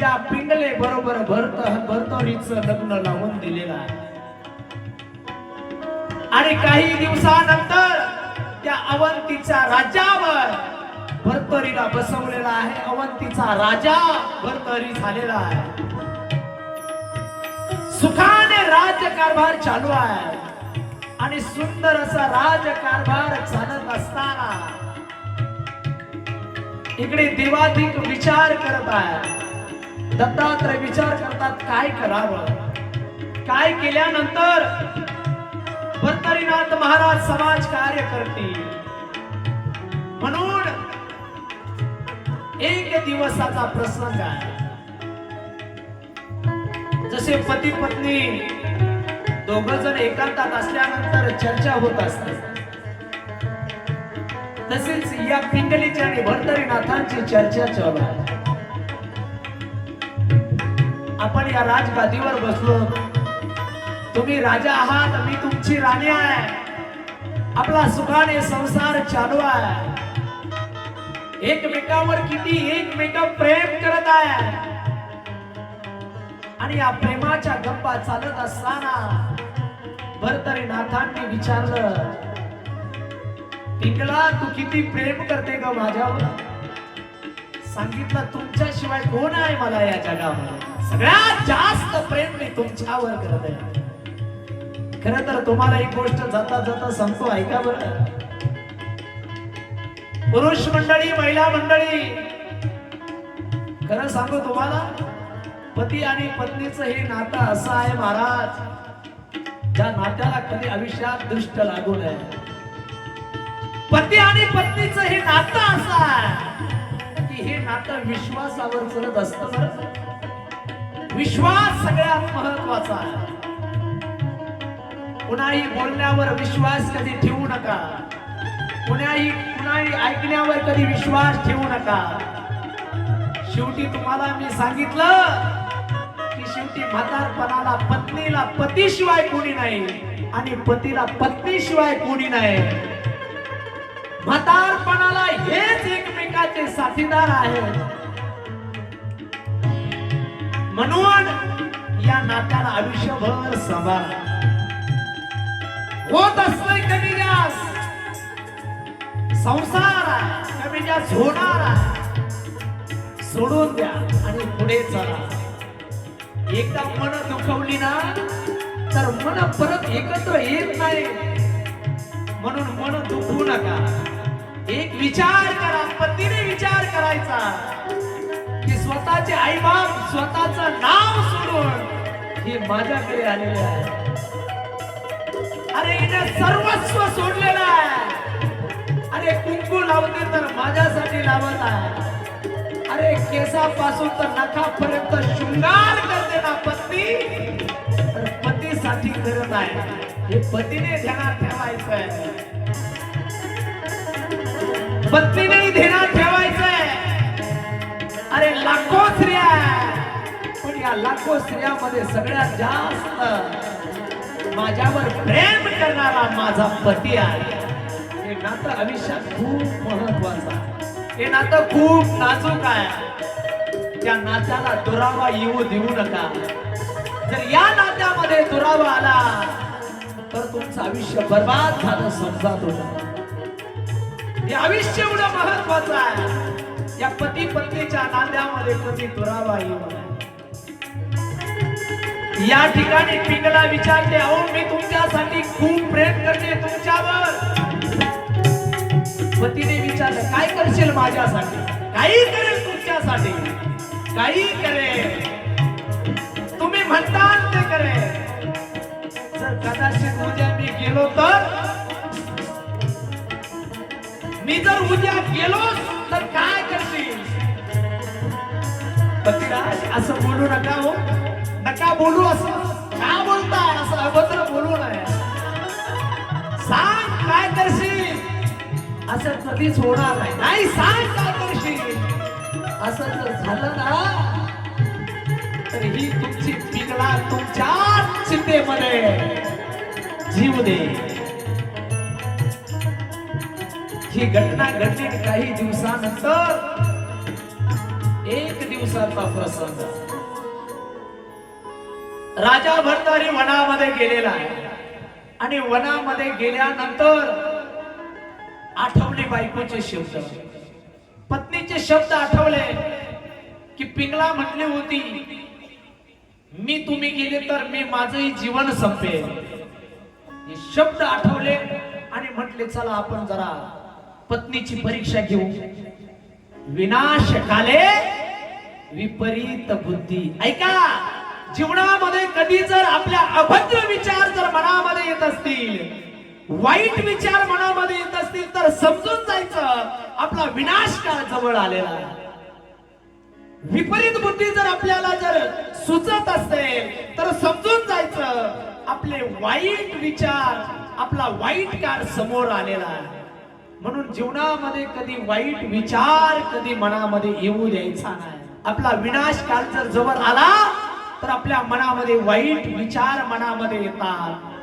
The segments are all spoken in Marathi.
या पिंडले बरोबर भरत भरतरीचं लग्न लावून दिलेलं आहे. आणि काही दिवसानंतर त्या अवंतीच्या राज्यावर भरतरीला बसवलेला आहे. अवंतीचा राजा भरतरी झालेला आहे. सुखाने राज्यकारभार चालू आहे. आणि सुंदर असा राजकारभार चालत असताना इकडे देवाधिक विचार करत आहे. दत्तात्रय विचार करतात काय करावं? काय केल्यानंतर भरतरीनाथ महाराज समाज कार्य करतील. म्हणून एक दिवसाचा प्रसंग आहे. जसे पती पत्नी दोघ जण एकांतात असल्यानंतर चर्चा होत असते. तसेच या पिंगलीची आणि भरतरीनाथांची चर्चा चालू आहे. आपण या राजगादीवर बसलो. तुम्ही राजा आहात मी तुमची राणी आहे. आपला सुखाने संसार चालू आहे. एकमेकावर किती एकमेका प्रेम करत आहे. आणि या प्रेमाच्या गप्पा चालत असताना भरतरीनाथांनी विचारलं पिंगला तू किती प्रेम करते ग माझ्यावर? सांगितलं तुमच्याशिवाय कोण आहे मला या जगावर? सगळ्यात जास्त प्रेम मी तुमच्यावर करत आहे. खर तर तुम्हाला एक गोष्ट जाता जाता सांगतो ऐका बर. पुरुष मंडळी महिला मंडळी खरं सांगू तुम्हाला पती आणि पत्नीचं हे नातं असं आहे महाराज ज्या नात्याला कधी आयुष्यात दृष्ट लागू नये. पती आणि पत्नीचं हे नातं असं आहे. की हे नातं विश्वासावर चलत असतं बरं. विश्वास सगळ्यात महत्त्वाचा आहे. कुणाही बोलण्यावर विश्वास कधी ठेवू नका. कुणाही कुणाही ऐकण्यावर कधी विश्वास ठेवू नका. शेवटी तुम्हाला मी सांगितलं की शेवटी म्हातारपणाला पत्नीला पतीशिवाय कोणी नाही आणि पतीला पत्नीशिवाय कोणी नाही. म्हातारपणाला हेच एकमेकाचे साथीदार आहेत. म्हणून या नात्याला आयुष्यभर सांभाळ. होत असतोय कमी जास्त. संसार कमी जास्त होणार. सोडून द्या आणि पुढे चला. एकदा मन दुखवली ना तर मन परत एकत्र येत नाही. म्हणून मन दुखवू नका. एक विचार करा पतीने विचार करायचा. स्वतःचे आईबाप स्वतःचं नाव सोडून हे माझ्याकडे आलेले आहे. अरे हिने सर्वस्व सोडलेलं आहे. अरे कुंकू लावते तर माझ्यासाठी लावत आहे. अरे केसापासून तर नखापर्यंत शृंगार करते ना पत्नी. तर पतीसाठी करत आहे. हे पतीने ध्यानात ठेवायचं आहे पत्नीने ध्यानात ठेवायचं अरे लाखो स्त्रिया पण या लाखो स्त्रियामध्ये सगळ्यात जास्त माझ्यावर प्रेम करणारा माझा पती आहे. हे नातं आयुष्यात खूप महत्वाचं आहे. हे नातं खूप नाजूक आहे. त्या नात्याला दुरावा येऊ देऊ नका. जर या नात्यामध्ये दुरावा आला तर तुमचं आयुष्य बर्बाद झालं समजा तुला हे आयुष्य एवढं महत्वाचं आहे. या पती पत्नीच्या नांद्यामध्ये कधी दुरावा येऊ या ठिकाणी पिंगला विचारते अहो मी तुमच्यासाठी खूप प्रेम करते तुमच्यावर. पतीने विचारलं काय करशील माझ्यासाठी? काही करेल तुमच्यासाठी? काही करेल? तुम्ही म्हणतात ते करेल. जर कदाचित उद्या मी गेलो तर? मी जर उद्या गेलो तर काय करशील? पतिराज असं बोलू नका हो. नका बोलू असं. का बोलताय असं अभद्र बोलू नये. सांग काय करशील? असं कधीच होणार नाही. नाही सांग काय करशील? असं जर झालं ना तर ही तुमची पिकला तुमच्या चिंतेमध्ये. जीव दे. ही घटना घडली काही दिवसानंतर. एक दिवसाचा प्रसंग. राजा भरतारी वनामध्ये गेलेला आहे. आणि वनामध्ये गेल्यानंतर आठवले बायकोचे शब्द. पत्नीचे शब्द आठवले की पिंगला म्हटली होती मी तुम्ही गेले तर मी माझंही जीवन संपेल. हे शब्द आठवले आणि म्हटले चला आपण जरा पत्नीची परीक्षा घेऊ. विनाश काले विपरीत बुद्धी. ऐका जीवनामध्ये कधी जर आपल्या अभद्र विचार जर मनामध्ये येत असतील वाईट विचार मनामध्ये येत असतील तर समजून जायचं आपला विनाश काळ जवळ आलेला आहे. विपरीत बुद्धी जर आपल्याला जर सुचत असेल तर समजून जायचं आपले वाईट विचार आपला वाईट काळ समोर आलेला आहे. म्हणून जीवनामध्ये कधी वाईट विचार कधी मनामध्ये येऊ द्यायचा नाही. आपला विनाश काल जर जवळ आला तर आपल्या मनामध्ये वाईट विचार मनामध्ये येतात.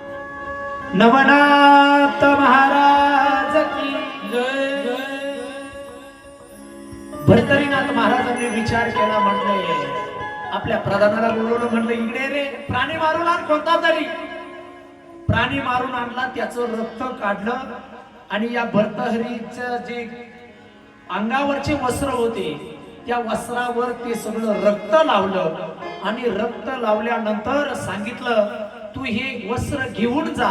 नवनाथ महाराज की भरतरीनाथ महाराजांनी विचार केला म्हटले आपल्या प्रधानाला बोलवलं म्हणलं इकडे रे प्राणी मारून आण कोणता तरी. प्राणी मारून आणला त्याचं रक्त काढलं आणि या भर्तहरीचं जे अंगावरचे वस्त्र होते त्या वस्त्रावर ते सगळं रक्त लावलं. आणि रक्त लावल्यानंतर सांगितलं तू हे वस्त्र घेऊन जा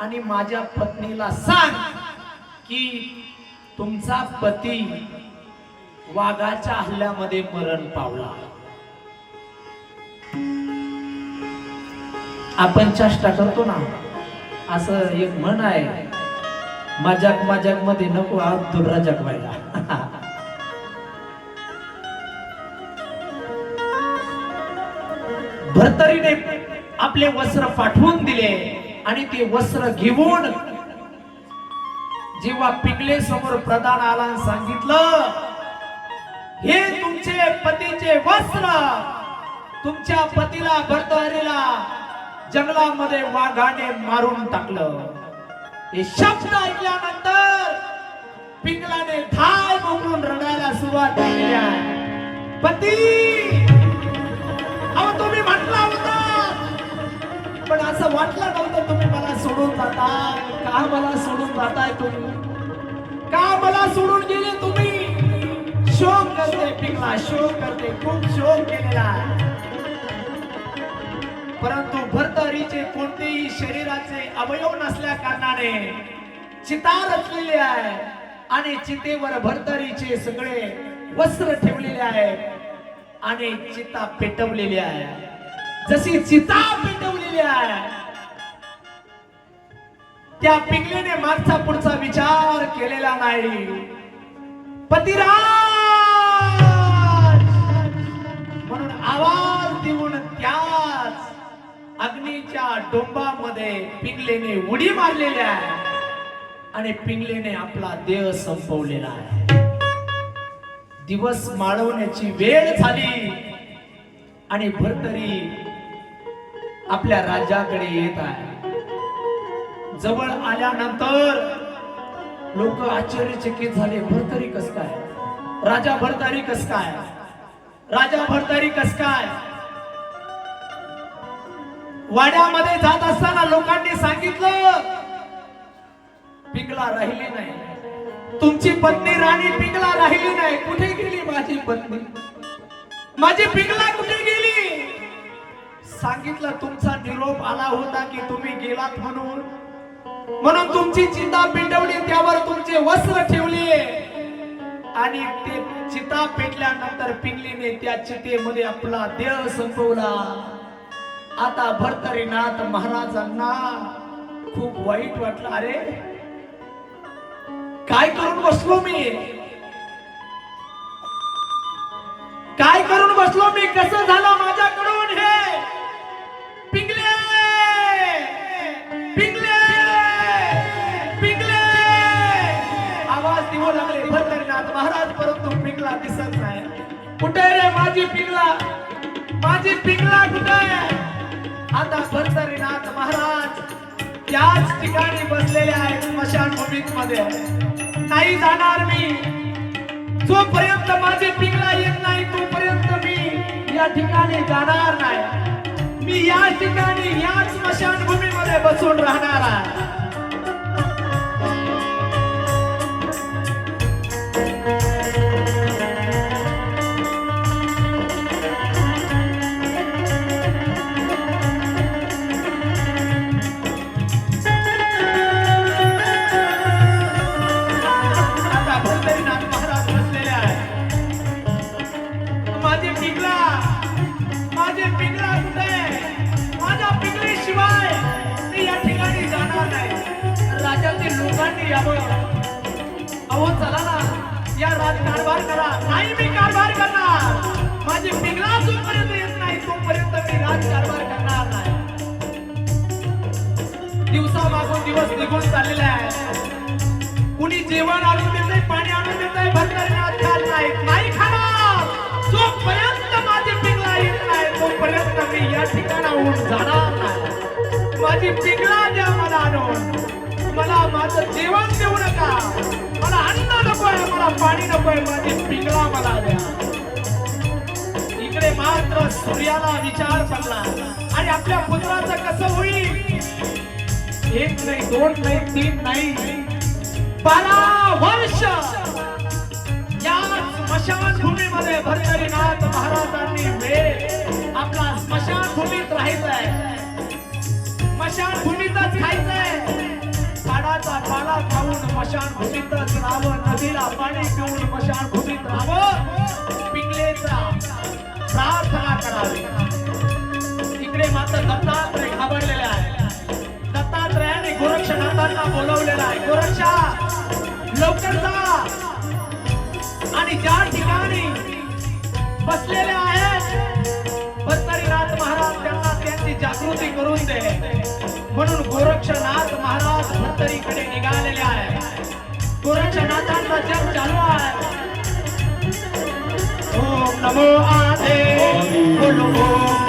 आणि माझ्या पत्नीला सांग की तुमचा पती वाघाच्या हल्ल्यामध्ये मरण पावला. आपण चेष्टा करतो ना असं एक म्हण आहे मजाक मजाकमध्ये नको अब्दुल रजाक व्हायला भरतरीने आपले वस्त्र पाठवून दिले आणि ते वस्त्र घेऊन जेव्हा पिकले समोर प्रधान आला सांगितलं हे तुमचे पतीचे वस्त्र तुमच्या पतीला भरतहरीला जंगलामध्ये वाघाने मारून टाकलं. हे शब्द ऐकल्यानंतर पिंगलाने धाय मोकळून रडायला सुरुवात केली आहे. पती! अहो तुम्ही म्हटला होता. पण असं वाटलं नव्हतं तुम्ही मला सोडून जाताय. का मला सोडून जाताय तुम्ही? का मला सोडून गेले तुम्ही? शोक करते पिंगला शोक करते. खूप शोक केलेला आहे. परंतु भरतरीचे कोणतेही शरीराचे अवयव नसल्या कारणाने चिता रचलेली आहे आणि चितेवर भरतरीचे सगळे वस्त्र ठेवलेले आहे आणि चिता पेटवलेली आहे. जशी चिता पेटवलेली आहे त्या पिंगलीने मागचा पुढचा विचार केलेला नाही. पतिराज! म्हणून आवाज अग्नीच्या डोंबामध्ये पिंगलेने उडी मारलेल्या आहे. आणि पिंगलेने आपला देह संपवलेला आहे. दिवस माळवण्याची वेळ झाली. आणि भरतरी आपल्या राजाकडे येत आहे. जवळ आल्यानंतर लोक आश्चर्यचकित झाले भरतरी कस काय? राजा भरतारी कस काय? राजा भरतारी कस काय? वाड्यामध्ये जात असताना लोकांनी सांगितलं पिंगला राहिली नाही. तुमची पत्नी राणी पिंगला राहिली नाही. कुठे गेली माझी पत्नी? माझी पिंगला कुठे गेली? सांगितलं तुमचा निरोप आला होता की तुम्ही गेलात म्हणून. म्हणून तुमची चिंता पेटवली त्यावर तुमचे वस्त्र ठेवले. आणि ते चिता पेटल्यानंतर पिंगलीने त्या चितेमध्ये आपला देह संपवला. आता भरतरीनाथ महाराजांना खूप वाईट वाटलं. अरे काय करून बसलो मी? काय करून बसलो मी? कसं झालं माझ्याकडून हे? पिंगले! पिंगले! पिंगले! आवाज देऊ लागले. भरतरीनाथ महाराज परंतु पिंगला दिसत नाही. कुठे रे माझी पिंगला? माझी पिंगला कुठे आहे? आता भरतरीनाथ महाराज त्याच ठिकाणी बसलेले आहेत स्मशानभूमीत मध्ये नाही जाणार मी. जोपर्यंत माझे पिंगला येत नाही तोपर्यंत मी या ठिकाणी जाणार नाही. मी या ठिकाणी याच स्मशानभूमीमध्ये बसून राहणार आहे. लोकांनी अहो चला ना. या राज कारभार करा. नाही मी कारभार करणार. माझी पिंगला जोपर्यंत येत नाही. तोपर्यंत मी राज कारभार करणार नाही. दिवसा मागून दिवस निघून चाललेला आहे. कुणी जेवण आणून देते पाणी आणून देत आहे खात नाही खाणार. जोपर्यंत माझी पिंगला येत नाही तोपर्यंत मी या ठिकाणाहून जाणार नाही. माझी पिंगला द्या मला आणून. मला माझं जेवण देऊ नका. मला अन्न नकोय मला पाणी नको आहे माझे पिंगळा मला द्या. इकडे मात्र सूर्याला विचार पडला. आणि आपल्या पुत्राचं कसं होईल? एक नाही दोन नाही तीन नाही. बारा वर्ष या स्मशानभूमीमध्ये भरतरीनाथ महाराजांनी वेळ आपला स्मशानभूमीत आहे स्मशानभूमीतच खायचंय. पाडाचा पाला खाऊन राव नदीला पाणी पिऊन स्मशानभूमीत राव पिंगलेचा प्रार्थना करावी. इकडे मात्र दत्तात्रय घाबरलेले आहे. दत्तात्रयाने गोरक्षनाथांना बोलवलेला आहे. गोरक्षा लवकर जा. आणि ज्या ठिकाणी बसलेले आहेत भरतरीनाथ महाराज त्यांना त्यांची जागृती करून दे. म्हणून गोरक्षनाथ महाराज धर्तरीकडे निघालेले आहे गोरक्षनाथांचा जप चालू आहे. ओम नमो आधे बोलो.